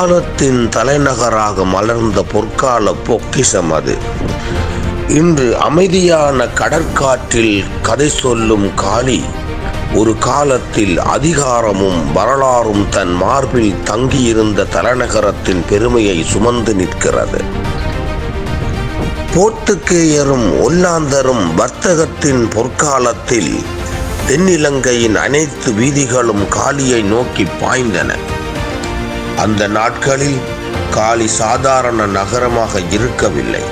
காலத்தின் தலைநகராக மலர்ந்த பொற்கால பொக்கிஷம் அது. இன்று அமைதியான கடற்காற்றில் கதை சொல்லும் காளி ஒரு காலத்தில் அதிகாரமும் வரலாறும் தன் மார்பில் தங்கியிருந்த தலைநகரத்தின் பெருமையை சுமந்து நிற்கிறது. போர்த்துக்கேயரும் ஒல்லாந்தரும் வர்த்தகத்தின் பொற்காலத்தில் தென்னிலங்கையின் அனைத்து வீதிகளும் காலியை நோக்கி பாய்ந்தன. அந்த நாட்களில் காலி சாதாரண நகரமாக இருக்கவில்லை.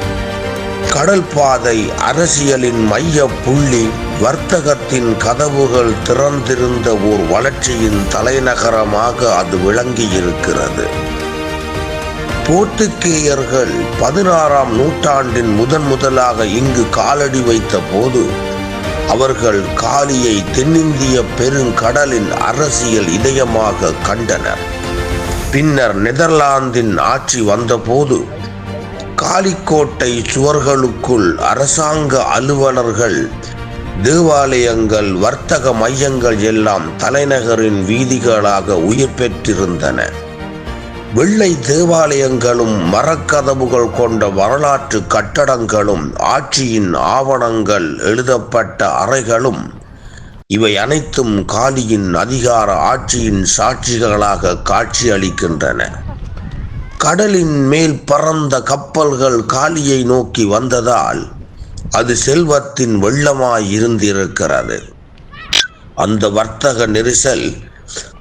கடல் பாதை அரசியலின் மைய புள்ளி வர்த்தகத்தின் கதவுகள் திறந்திருந்த ஓர் வளர்ச்சியின் தலைநகரமாக அது விளங்கி இருக்கிறது பதினாறாம் நூற்றாண்டின் முதன் முதலாக இங்கு காலடி வைத்த போது அவர்கள் காலியை தென்னிந்திய பெருங்கடலின் அரசியல் இதயமாக கண்டனர். பின்னர் நெதர்லாந்தின் ஆட்சி வந்தபோது காலிக்கோட்டை சுவர்களுக்குள் அரசாங்க அலுவலர்கள் தேவாலயங்கள் வர்த்தக மையங்கள் எல்லாம் தலைநகரின் வீதிகளாக உயிர் பெற்றிருந்தன. வெள்ளை தேவாலயங்களும் மரக்கதவுகள் கொண்ட வரலாற்று கட்டடங்களும் ஆட்சியின் ஆவணங்கள் எழுதப்பட்ட அறைகளும் இவை அனைத்தும் காளியின் அதிகார ஆட்சியின் சாட்சிகளாக காட்சியளிக்கின்றன. கடலின் மேல் பறந்த கப்பல்கள் காளியை நோக்கி வந்ததால் அது செல்வத்தின் வெள்ளமாய் இருந்திருக்கிறது. அந்த வர்த்தக நெரிசல்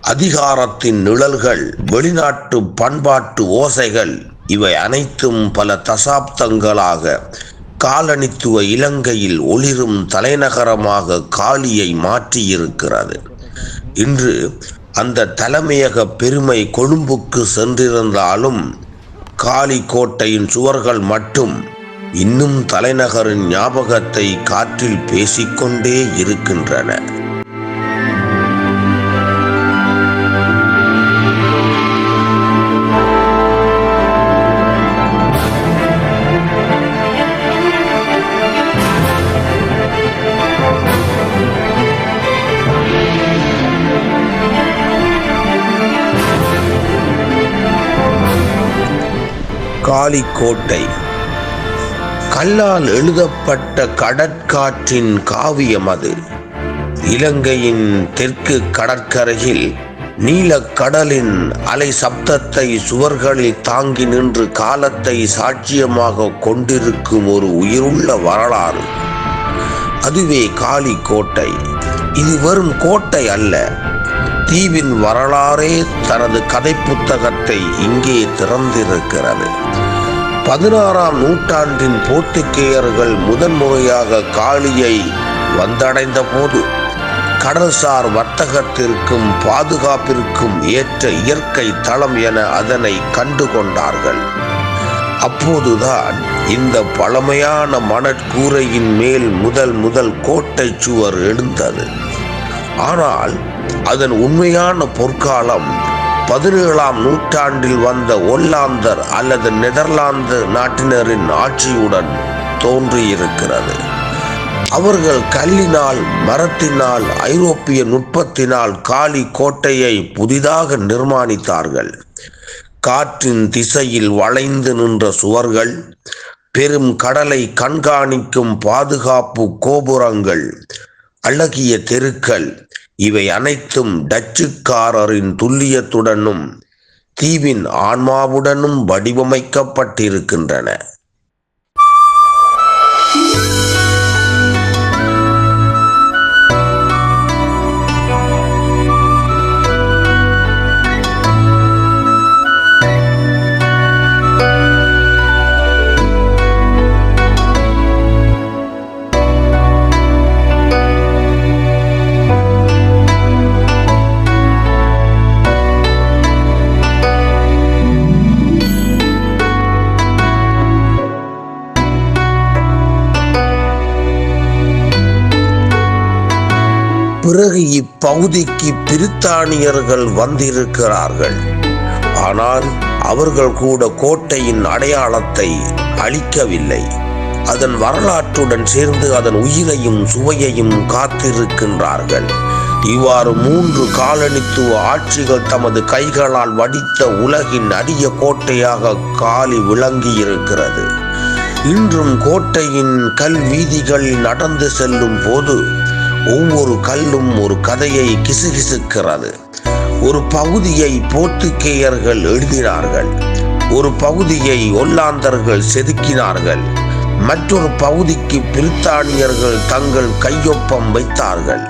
அதிகாரத்தின் நிழல்கள் வெளிநாட்டு பண்பாட்டு ஓசைகள் இவை அனைத்தும் பல தசாப்தங்களாக காலனித்துவ இலங்கையில் ஒளிரும் தலைநகரமாக காலியை மாற்றியிருக்கிறது. இன்று அந்த தலைமையக பெருமை கொழும்புக்கு சென்றிருந்தாலும் காலி கோட்டையின் சுவர்கள் மட்டும் இன்னும் தலைநகரின் ஞாபகத்தை காற்றில் பேசிக்கொண்டே இருக்கின்றன. காலிக்கோட்டை. கல்லால் எழுதப்பட்ட கடற்காற்றின் காவியம் அது. இலங்கையின் தெற்கு கடற்கரையில் நீலக்கடலின் அலை சப்தத்தை சுவர்களில் தாங்கி நின்று காலத்தை சாட்சியமாக கொண்டிருக்கும் ஒரு உயிருள்ள வரலாறு. அதுவே காளி கோட்டை இது வெறும் கோட்டை அல்ல. தீவின் வரலாறே தனது கதை புத்தகத்தை இங்கே திறந்திருக்கிறது. பதினாறாம் நூற்றாண்டின் போர்த்துக்கேயர்கள் முதன்முறையாக காளியை வந்தடைந்த போது கடல்சார் வர்த்தகத்திற்கும் பாதுகாப்பிற்கும் ஏற்ற இயற்கை தளம் என அதனை கண்டு கொண்டார்கள் அப்போதுதான் இந்த பழமையான மணற்கூரையின் மேல் முதல் முதல் கோட்டை சுவர் எழுந்தது. ஆனால் அதன் உண்மையான பொற்காலம் பதினேழாம் நூற்றாண்டில் வந்த ஒல்லாந்தர் அல்லது நெதர்லாந்து நாட்டினரின் ஆட்சியுடன் தோன்றியிருக்கிறது. அவர்கள் கல்லினால் மரத்தினால் ஐரோப்பிய நுட்பத்தினால் காலி கோட்டையை புதிதாக நிர்மாணித்தார்கள். காற்றின் திசையில் வளைந்து நின்ற சுவர்கள் பெரும் கடலை கண்காணிக்கும் பாதுகாப்பு கோபுரங்கள் அழகிய தெருக்கள் இவை அனைத்தும் டச்சுக்காரரின் துல்லியத்துடனும் தீவின் ஆன்மாவுடனும் வடிவமைக்கப்பட்டிருக்கின்றன. பிறகு இப்பகுதிக்கு பிரித்தானியர்கள் வந்திருக்கிறார்கள். ஆனால் அவர்கள் கூட கோட்டையின் அடையாளத்தை அழிக்கவில்லை. அதன் வரலாற்றுடன் சேர்ந்து அதன் உயிரையும் சுவையையும் காத்திருக்கின்றார்கள். இவ்வாறு மூன்று காலனித்துவ ஆட்சிகள் தமது கைகளால் வடித்த உலகின் அரிய கோட்டையாக காலி விளங்கியிருக்கிறது. இன்றும் கோட்டையின் கல் வீதிகளில் நடந்து செல்லும் போது ஒவ்வொரு கல்லும் ஒரு கதையை கிசுகிசுக்கிறது. ஒரு பகுதியை போர்த்துக்கேயர்கள் எழுதினார்கள். ஒரு பகுதியை ஒல்லாந்தர்கள் செதுக்கினார்கள். மற்றொரு பகுதிக்கு பிரித்தானியர்கள் தங்கள் கையொப்பம் வைத்தார்கள்.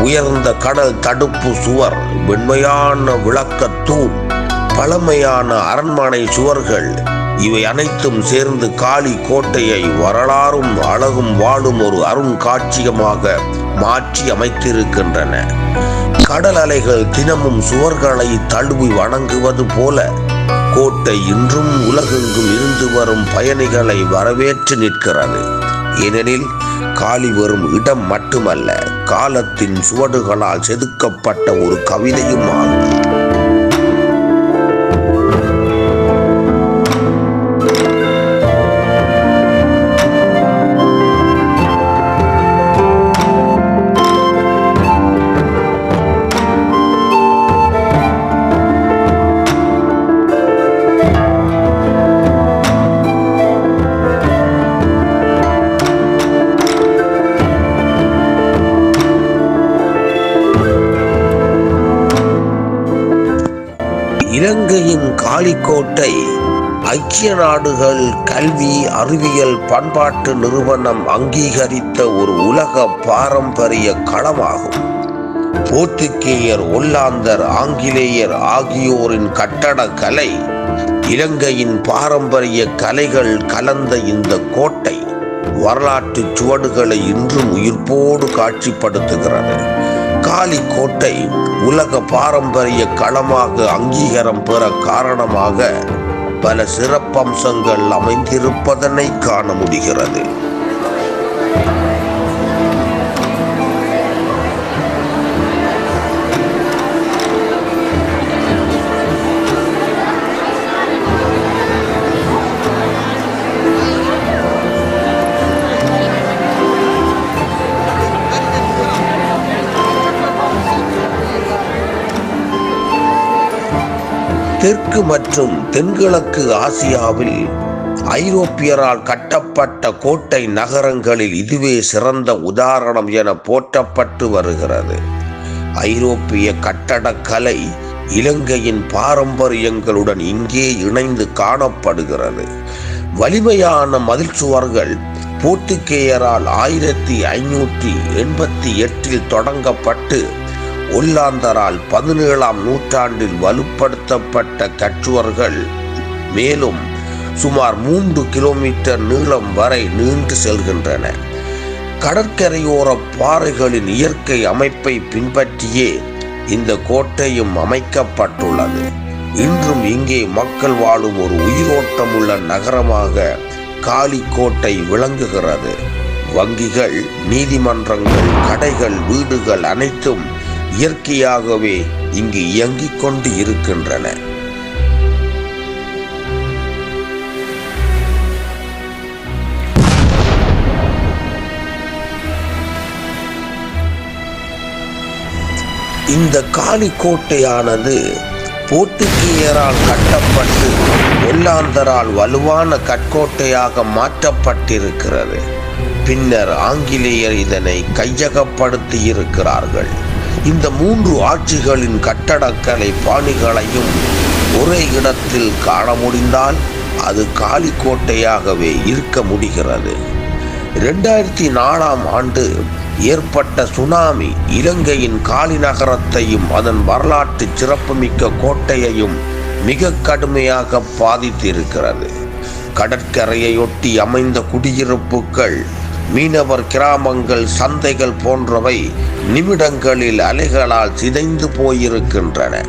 உயர்ந்த கடல் தடுப்பு சுவர் வெண்மையான விளக்கத் தூண் பழமையான அரண்மனை சுவர்கள் இவை அனைத்தும் சேர்ந்து காளி கோட்டையை வரலாறும் அழகும் வாழும் ஒரு அருங்காட்சியமாக மாற்றி அமைத்திருக்கின்றன. கடல் அலைகள் தினமும் சுவர்களை தழுவி வணங்குவது போல கோட்டை இன்றும் உலகெங்கும் இருந்து வரும் பயணிகளை வரவேற்று நிற்கிறது. ஏனெனில் காலி வரும் இடம் மட்டுமல்ல காலத்தின் சுவடுகளால் செதுக்கப்பட்ட ஒரு கவிதையும் ஆகும். இலங்கையின் காளிக்கோட்டை ஐக்கிய நாடுகள் கல்வி அறிவியல் பண்பாட்டு நிறுவனம் அங்கீகரித்த ஒரு உலக பாரம்பரிய களமாகும். போர்த்துகேயர் ஒல்லாந்தர் ஆங்கிலேயர் ஆகியோரின் கட்டடக்கலை இலங்கையின் பாரம்பரிய கலைகள் கலந்த இந்த கோட்டை வரலாற்று சுவடுகளை இன்றும் உயிர்ப்போடு காட்சிப்படுத்துகிறது. காலி கோட்டை உலக பாரம்பரிய களமாக அங்கீகாரம் பெற காரணமாக பல சிறப்பம்சங்கள் அமைந்திருப்பதனை காண முடிகிறது. தெற்கு மற்றும் தென்கிழக்கு ஆசியாவில் ஐரோப்பியரால் கட்டப்பட்ட கோட்டை நகரங்களில் இதுவே சிறந்த உதாரணம் என போற்றப்பட்டு வருகிறது. ஐரோப்பிய கட்டடக்கலை இலங்கையின் பாரம்பரியங்களுடன் இங்கே இணைந்து காணப்படுகிறது. வலிமையான மதில் சுவர்கள் போர்த்துக்கேயரால் ஆயிரத்தி ஐநூற்றி எண்பத்தி எட்டில் தொடங்கப்பட்டு ஒல்லாந்தரால் பதினேழாம் நூற்றாண்டில் வலுப்படுத்தப்பட்ட கச்சுவர்கள் மேலும் சுமார் மூன்று கிலோமீட்டர் நீளம் வரை நீண்டு செல்கின்றன. கடற்கரையோர பாறைகளின் இயற்கை அமைப்பை பின்பற்றியே இந்த கோட்டையும் அமைக்கப்பட்டுள்ளது. இன்றும் இங்கே மக்கள் வாழும் ஒரு உயிரோட்டமுள்ள நகரமாக காளிக்கோட்டை விளங்குகிறது. வங்கிகள் நீதிமன்றங்கள் கடைகள் வீடுகள் அனைத்தும் இயற்கையாகவே இங்கு இயங்கிக் கொண்டு இருக்கின்றன. இந்த காளி கோட்டையானது போர்த்துகீயரால் கட்டப்பட்டு ஒல்லாந்தரால் வலுவான கற்கோட்டையாக மாற்றப்பட்டிருக்கிறது. பின்னர் ஆங்கிலேயர் இதனை கையகப்படுத்தியிருக்கிறார்கள். இந்த மூன்று ஆட்சிகளின் கட்டடக்கலை பாணிகளையும் ஒரே இடத்தில் காண முடிந்தால் அது காலிக்கோட்டையாகவே இருக்க முடிகிறது. ரெண்டாயிரத்தி நாலாம் ஆண்டு ஏற்பட்ட சுனாமி இலங்கையின் காலி நகரத்தையும் அதன் வரலாற்று சிறப்புமிக்க கோட்டையையும் மிக கடுமையாக பாதித்திருக்கிறது. கடற்கரையொட்டி அமைந்த குடியிருப்புகள் மீனவர் கிராமங்கள் சந்தைகள் போன்றவை நிமிடங்களில் அலைகளால் சிதைந்து போயிருக்கின்றன.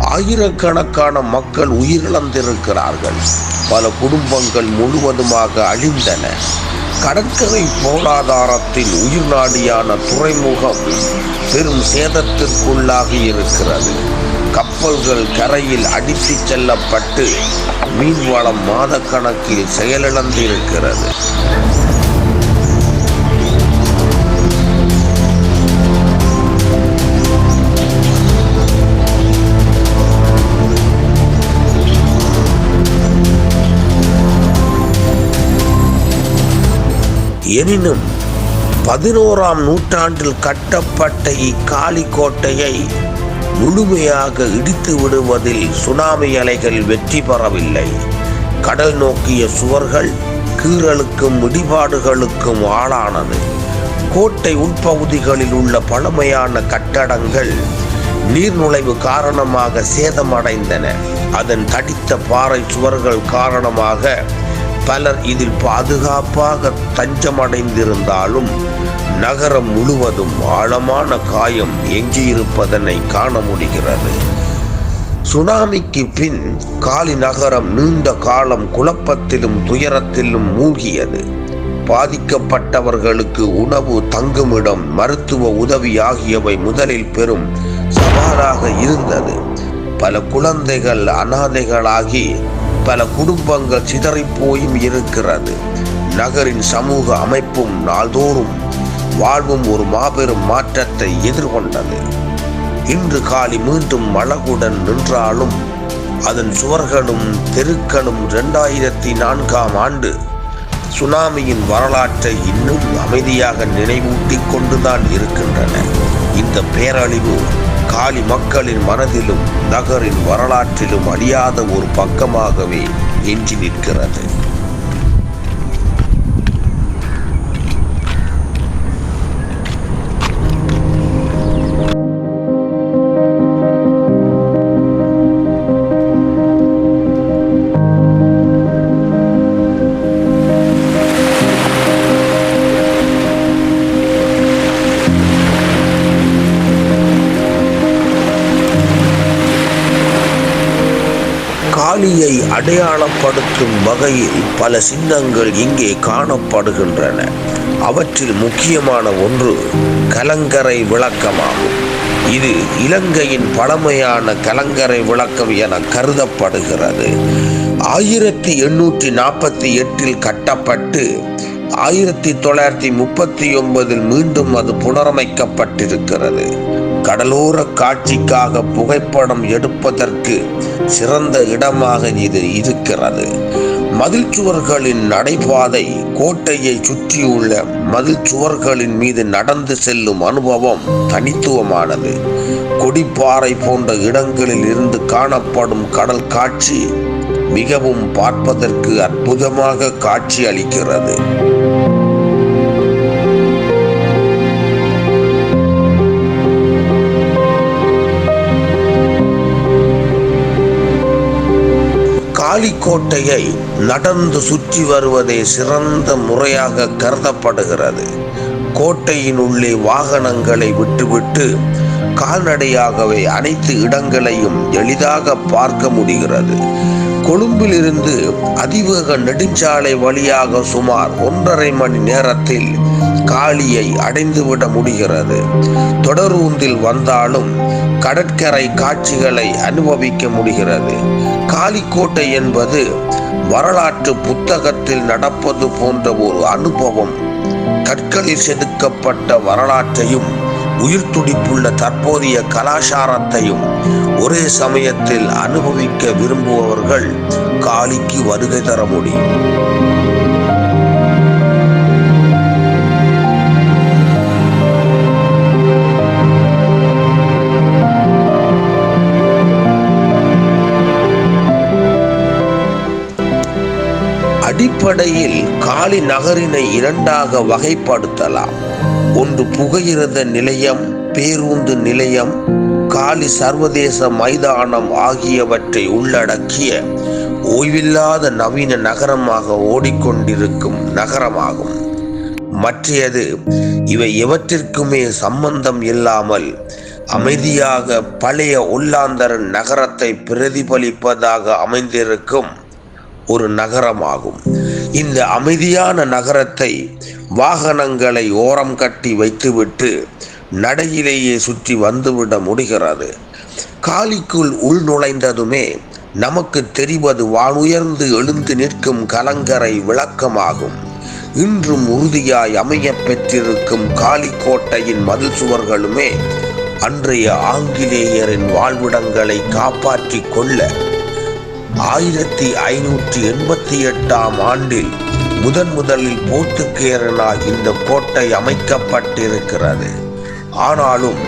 ஆயிரக்கணக்கான மக்கள் உயிரிழந்திருக்கிறார்கள். பல குடும்பங்கள் முழுவதுமாக அழிந்தன. கடற்கரை பொருளாதாரத்தின் உயிர் நாடியான துறைமுகம் பெரும் சேதத்திற்குள்ளாகி இருக்கிறது. கப்பல்கள் கரையில் அடித்துச் செல்லப்பட்டு மீன்வளம் மாதக்கணக்கில் செயலிழந்திருக்கிறது. எனினும் பதினோராம் நூற்றாண்டில் கட்டப்பட்ட இக்காலி கோட்டையை முழுமையாக இடித்து விடுவதில் சுனாமி அலைகள் வெற்றி பெறவில்லை. கடல் நோக்கிய சுவர்கள் கீறலுக்கும் இடிபாடுகளுக்கும் ஆளானது. கோட்டை உட்பகுதிகளில் உள்ள பழமையான கட்டடங்கள் நீர்நுழைவு காரணமாக சேதமடைந்தன. அதன் தடித்த பாறை சுவர்கள் காரணமாக பலர் இதில் பாதுகாப்பாக தஞ்சமடைந்திருந்தாலும் நகரம் முழுவதும் ஆழமான காயம் எஞ்சியிருப்பதனை காண முடிகிறது. சுனாமிக்கு பின் காலி நகரம் நீண்ட காலம் குழப்பத்திலும் துயரத்திலும் மூழ்கியது. பாதிக்கப்பட்டவர்களுக்கு உணவு தங்குமிடம் மருத்துவ உதவி ஆகியவை முதலில் பெரும் சவாலாக இருந்தது. பல குழந்தைகள் அனாதைகளாகி பல குடும்பங்கள் சிதறிப்போயும் இருக்கிறது. நகரின் சமூக அமைப்பும் நாள்தோறும் வாழ்வும் ஒரு மாபெரும் மாற்றத்தை எதிர்கொண்டது. இன்று காலி மீண்டும் அழகுடன் நின்றாலும் அதன் சுவர்களும் தெருக்களும் இரண்டாயிரத்தி நான்காம் ஆண்டு சுனாமியின் வரலாற்றை இன்னும் அமைதியாக நினைவூட்டிக் கொண்டுதான் இருக்கின்றன. இந்த பேரழிவு காலி மக்களின் மனதிலும் நகரின் வரலாற்றிலும் அழியாத ஒரு பக்கமாகவே எஞ்சி நிற்கிறது. அடையாளப்படுத்தும் வகையில் பல சின்னங்கள் இங்கே காணப்படுகின்றன. அவற்றில் முக்கியமான ஒன்று கலங்கரை விளக்கமாகும். இது இலங்கையின் பழமையான கலங்கரை விளக்கம் என கருதப்படுகிறது. ஆயிரத்தி எண்ணூற்றி நாற்பத்தி எட்டில் கட்டப்பட்டு ஆயிரத்தி தொள்ளாயிரத்தி முப்பத்தி ஒன்பதில் மீண்டும் அது புனரமைக்கப்பட்டிருக்கிறது. கடலோர காட்சிக்காக புகைப்படம் எடுப்பதற்கு சிறந்த இடமாக இது இருக்கிறது. மதில் சுவர்களின் நடைபாதை கோட்டையை சுற்றியுள்ள மதில் சுவர்களின் மீது நடந்து செல்லும் அனுபவம் தனித்துவமானது. கொடிப்பாறை போன்ற இடங்களில் இருந்து காணப்படும் கடல் காட்சி மிகவும் பார்ப்பதற்கு அற்புதமாக காட்சி அளிக்கிறது. காளிக்கோட்டையை நடந்து சுற்றி வருவதே சிறந்த முறையாக கருதப்படுகிறது. கோட்டையின் உள்ளே வாகனங்களை விட்டுவிட்டு கால்நடையாகவே அனைத்து இடங்களையும் எளிதாக பார்க்க முடிகிறது. கொழும்பிலிருந்து அதிவேக நெடுஞ்சாலை வழியாக சுமார் ஒன்றரை மணி நேரத்தில் காளியை அடைந்துவிட முடிகிறது. தொடரூந்தில் வந்தாலும் கடற்கரை காட்சிகளை அனுபவிக்க முடிகிறது. காளிக்கோட்டை என்பது வரலாற்று புத்தகத்தில் நடப்பது போன்ற ஒரு அனுபவம். கற்களில் செதுக்கப்பட்ட வரலாற்றையும் உயிர் துடிப்புள்ள தற்போதைய கலாச்சாரத்தையும் ஒரே சமயத்தில் அனுபவிக்க விரும்புபவர்கள் காளிக்கு வருகை தர முடியும். அடிப்படையில் காலி நகரினை இரண்டாக வகைப்படுத்தலாம். ஒன்று புகையிரத நிலையம் பேருந்து நிலையம் காலி சர்வதேச மைதானம் ஆகியவற்றை உள்ளடக்கிய ஓய்வில்லாத நவீன நகரமாக ஓடிக்கொண்டிருக்கும் நகரமாகும். மற்றையது இவை எவற்றிற்குமே சம்பந்தம் இல்லாமல் அமைதியாக பழைய உள்ளாந்தர நகரத்தை பிரதிபலிப்பதாக அமைந்திருக்கும் ஒரு நகரமாகும். இந்த அமைதியான நகரத்தை வாகனங்களை ஓரம் கட்டி வைத்துவிட்டு நடையிலேயே சுற்றி வந்துவிட முடிகிறது. காலிக்குள் உள் நுழைந்ததுமே நமக்கு தெரிவது வானுயர்ந்து எழுந்து நிற்கும் கலங்கரை விளக்கமாகும். இன்றும் உறுதியாய் அமைய பெற்றிருக்கும் காளிக்கோட்டையின் மதில் சுவர்களுமே அன்றைய ஆங்கிலேயரின் வாழ்விடங்களை காப்பாற்றிக் கொள்ள ஆயிரத்தி ஐநூற்றி எண்பத்தி எட்டாம் ஆண்டில் முதன் முதலில் போர்த்துக்கேரனால் இந்த கோட்டை அமைக்கப்பட்டிருக்கிறது. ஆனாலும்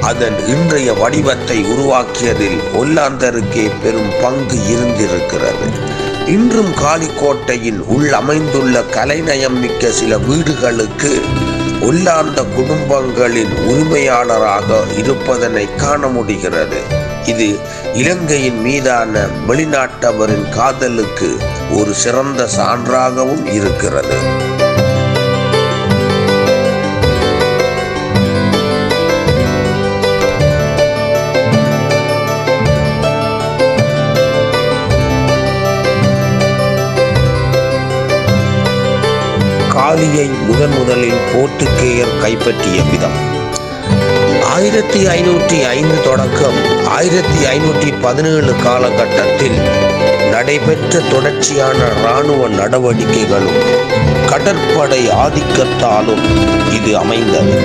அதன் இன்றைய வடிவத்தை உருவாக்கியதில் ஒல்லாந்தருக்கே பெரும் பங்கு இருந்திருக்கிறது. இன்றும் காளிக்கோட்டையில் உள் அமைந்துள்ள கலைநயம் மிக்க சில வீடுகளுக்கு ஒல்லாந்த குடும்பங்களின் உரிமையாளராக இருப்பதனை காண முடிகிறது. இது இலங்கையின் மீதான வெளிநாட்டவரின் காதலுக்கு ஒரு சிறந்த சான்றாகவும் இருக்கிறது. காலியை முதன் முதலில் போர்த்துக்கேயர் கைப்பற்றிய விதம். ஆயிரத்தி ஐநூற்றி ஐந்து தொடக்கம் ஆயிரத்தி ஐநூற்றி பதினேழு காலகட்டத்தில் நடைபெற்ற தொடர்ச்சியான இராணுவ நடவடிக்கைகளும் கடற்படை ஆதிக்கத்தாலும் இது அமைந்தது.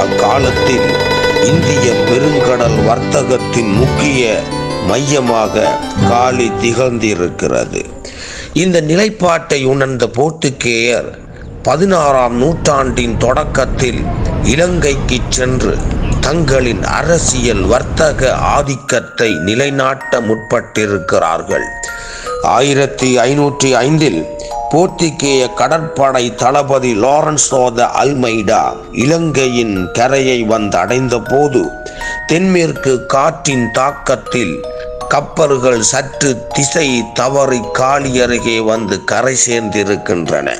அக்காலத்தில் இந்திய பெருங்கடல் வர்த்தகத்தின் முக்கிய மையமாக காலி திகழ்ந்திருக்கிறது. இந்த நிலைப்பாட்டை உணர்ந்த போர்த்துக்கேயர் பதினாறாம் நூற்றாண்டின் தொடக்கத்தில் இலங்கைக்கு சென்று தங்களின் அரசியல் வர்த்தக ஆதிக்கத்தை நிலைநாட்ட முற்பட்டிருக்கிறார்கள். ஆயிரத்தி ஐநூற்றி ஐந்தில் போர்த்துகேய கடற்படை தளபதி லாரன்ஸ் த அல்மைடா இலங்கையின் கரையை வந்து அடைந்த போது தென்மேற்கு காற்றின் தாக்கத்தில் கப்பல்கள் சற்று திசை தவறி காலி அருகே வந்து கரை சேர்ந்திருக்கின்றன.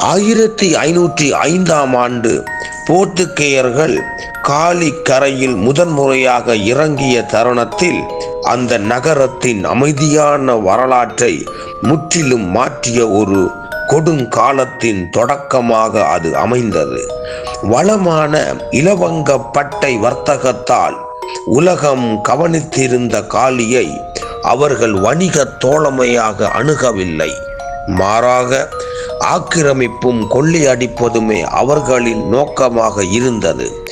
ஆயிரத்தி ஐநூற்றி ஐந்தாம் ஆண்டு போர்த்துக்கேயர்கள் காலி கரையில் முதன்முறையாக இறங்கிய தருணத்தில் அந்த நகரத்தின் அமைதியான வரலாற்றை முற்றிலும் மாற்றிய ஒரு கொடுங்காலத்தின் தொடக்கமாக அது அமைந்தது. வளமான இலவங்க பட்டை வர்த்தகத்தால் உலகம் கவனித்திருந்த காலியை அவர்கள் வணிக தோழமையாக அணுகவில்லை. மாறாக ஆக்கிரமிப்பும் கொள்ளையடிப்பதுமே அவர்களின் நோக்கமாக இருந்தது.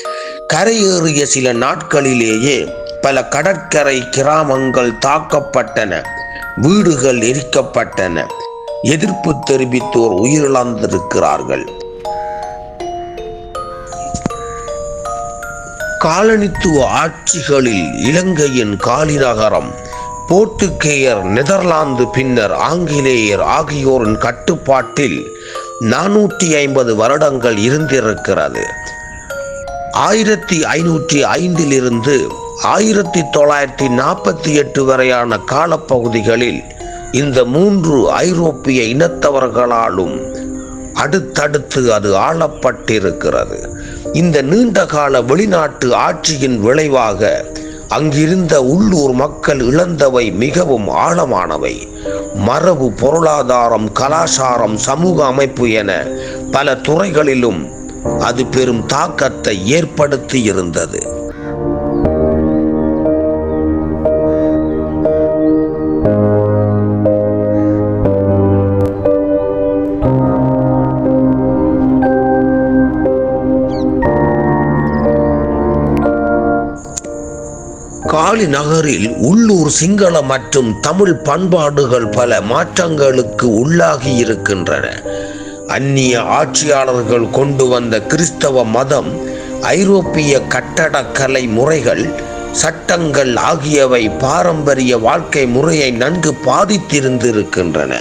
கரையேறிய சில நாட்களிலேயே பல கடற்கரை கிராமங்கள் தாக்கப்பட்டன வீடுகள் எரிக்கப்பட்டன. எதிர்ப்பு தெரிவித்தோர் உயிரிழந்திருக்கிறார்கள். காலனித்துவ ஆட்சிகளில் இலங்கையின் காலிநகரம் போர்த்துகேயர் நெதர்லாந்து பின்னர் ஆங்கிலேயர் ஆகியோரின் கட்டுப்பாட்டில் நானூற்றி ஐம்பது வருடங்கள் இருந்திருக்கிறது. ஆயிரத்தி ஐநூற்றி ஐந்திலிருந்து ஆயிரத்தி தொள்ளாயிரத்தி நாற்பத்தி எட்டு வரையான காலப்பகுதிகளில் இந்த மூன்று ஐரோப்பிய இனத்தவர்களாலும் அடுத்தடுத்து அது ஆளப்பட்டிருக்கிறது. இந்த நீண்டகால வெளிநாட்டு ஆட்சியின் விளைவாக அங்கிருந்த உள்ளூர் மக்கள் இழந்தவை மிகவும் ஆழமானவை. மரபு பொருளாதாரம் கலாச்சாரம் சமூக அமைப்பு என பல துறைகளிலும் அது பெரும் தாக்கத்தை ஏற்படுத்தி இருந்தது காலி நகரில் உள்ளூர் சிங்கள மற்றும் தமிழ் பண்பாடுகள் பல மாற்றங்களுக்கு உள்ளாகி இருக்கின்றன. அந்நிய ஆட்சியாளர்கள் கொண்டு வந்த கிறிஸ்தவ மதம் ஐரோப்பிய கட்டடக்கலை முறைகள் சட்டங்கள் ஆகியவை பாரம்பரிய வாழ்க்கை முறையை நன்கு பாதித்திருந்திருக்கின்றன.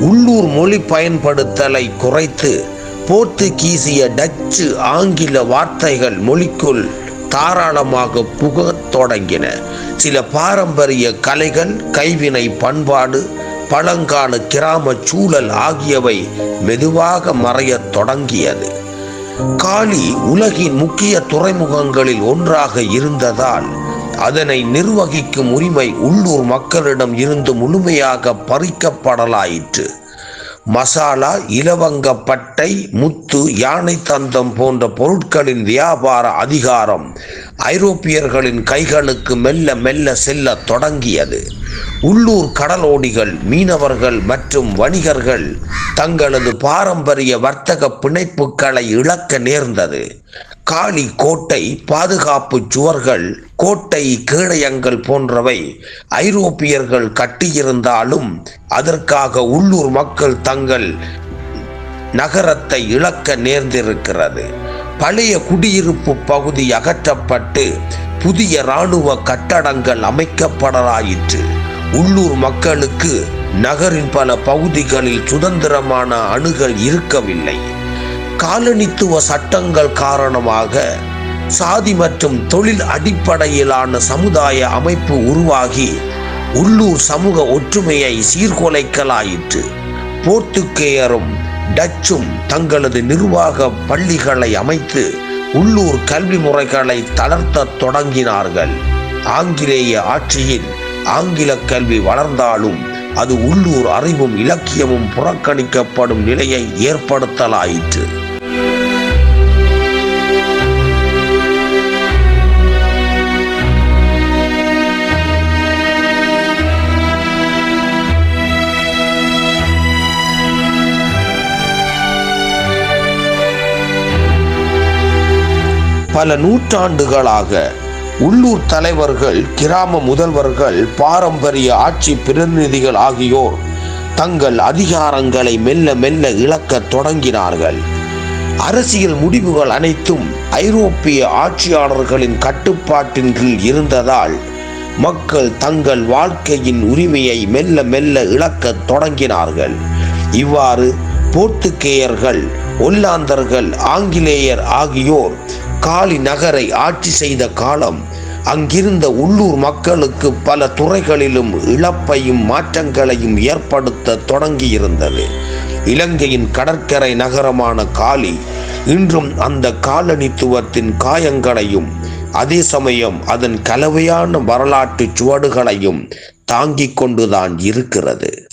உள்ளூர் மொழி பயன்படுத்தலை குறைத்து போர்த்துகீசிய டச்சு ஆங்கில வார்த்தைகள் மொழிக்குள் தாராளமாக புக தொடங்கின. சில பாரம்பரிய கலைகள் கைவினை பண்பாடு பழங்கால கிராம சூழல் ஆகியவை மெதுவாக மறையத் தொடங்கியது. காலி உலகின் முக்கிய துறைமுகங்களில் ஒன்றாக இருந்ததால் அதனை நிர்வகிக்கும் உரிமை உள்ளூர் மக்களிடம் இருந்து முழுமையாக பறிக்கப்படலாயிற்று. மசாலா இலவங்கப்பட்டை முத்து யானை தந்தம் போன்ற பொருட்களின் வியாபார அதிகாரம் ஐரோப்பியர்களின் கைகளுக்கு மெல்ல மெல்ல செல்ல தொடங்கியது. உள்ளூர் கடலோடிகள் மீனவர்கள் மற்றும் வணிகர்கள் தங்களது பாரம்பரிய வர்த்தக பிணைப்புகளை இழக்க நேர்ந்தது. காளி கோட்டை பாதுகாப்பு சுவர்கள் கோட்டை கேடயங்கள் போன்றவை ஐரோப்பியர்கள் கட்டியிருந்தாலும் அதற்காக உள்ளூர் மக்கள் தங்கள் நகரத்தை இழக்க நேர்ந்திருக்கிறது. பழைய குடியிருப்பு பகுதி அகற்றப்பட்டு புதிய இராணுவ கட்டடங்கள் அமைக்கப்படலாயிற்று. உள்ளூர் மக்களுக்கு நகரின் பல பகுதிகளில் சுதந்திரமான அணுகல் இருக்கவில்லை. காலனித்துவ சட்டங்கள் காரணமாக சாதி மற்றும் தொழில் அடிப்படையிலான சமுதாய அமைப்பு உருவாகி உள்ளூர் சமூக ஒற்றுமையை சீர்குலைக்கலாயிற்று. போர்த்துக்கேயரும் டச்சும் தங்களது நிர்வாக பள்ளிகளை அமைத்து உள்ளூர் கல்வி முறைகளை தளர்த்தத் தொடங்கினார்கள். ஆங்கிலேய ஆட்சியில் ஆங்கில கல்வி வளர்ந்தாலும் அது உள்ளூர் அறிவும் இலக்கியமும் புறக்கணிக்கப்படும் நிலையை ஏற்படுத்தலாயிற்று. பல நூற்றாண்டுகளாக உள்ளூர் தலைவர்கள் கிராம முதல்வர்கள் பாரம்பரிய ஆட்சி பிரதிநிதிகள் ஆகியோர் தங்கள் அதிகாரங்களை மெல்ல மெல்ல இழக்கத் தொடங்கினார்கள். அரசியல் முடிவுகள் அனைத்தும் ஐரோப்பிய ஆட்சியாளர்களின் கட்டுப்பாட்டின் கீழ் இருந்ததால் மக்கள் தங்கள் வாழ்க்கையின் உரிமையை மெல்ல மெல்ல இழக்கத் தொடங்கினார்கள். இவ்வாறு போர்த்துக்கேயர்கள் ஒல்லாந்தர்கள் ஆங்கிலேயர் ஆகியோர் காலி நகரை ஆட்சி செய்த காலம் அங்கிருந்த உள்ளூர் மக்களுக்கு பல துறைகளிலும் இழப்பையும் மாற்றங்களையும் ஏற்படுத்த தொடங்கியிருந்தது. இலங்கையின் கடற்கரை நகரமான காலி இன்றும் அந்த காலனித்துவத்தின் காயங்களையும் அதே சமயம் அதன் கலவையான வரலாற்று சுவடுகளையும் தாங்கிக் கொண்டுதான் இருக்கிறது.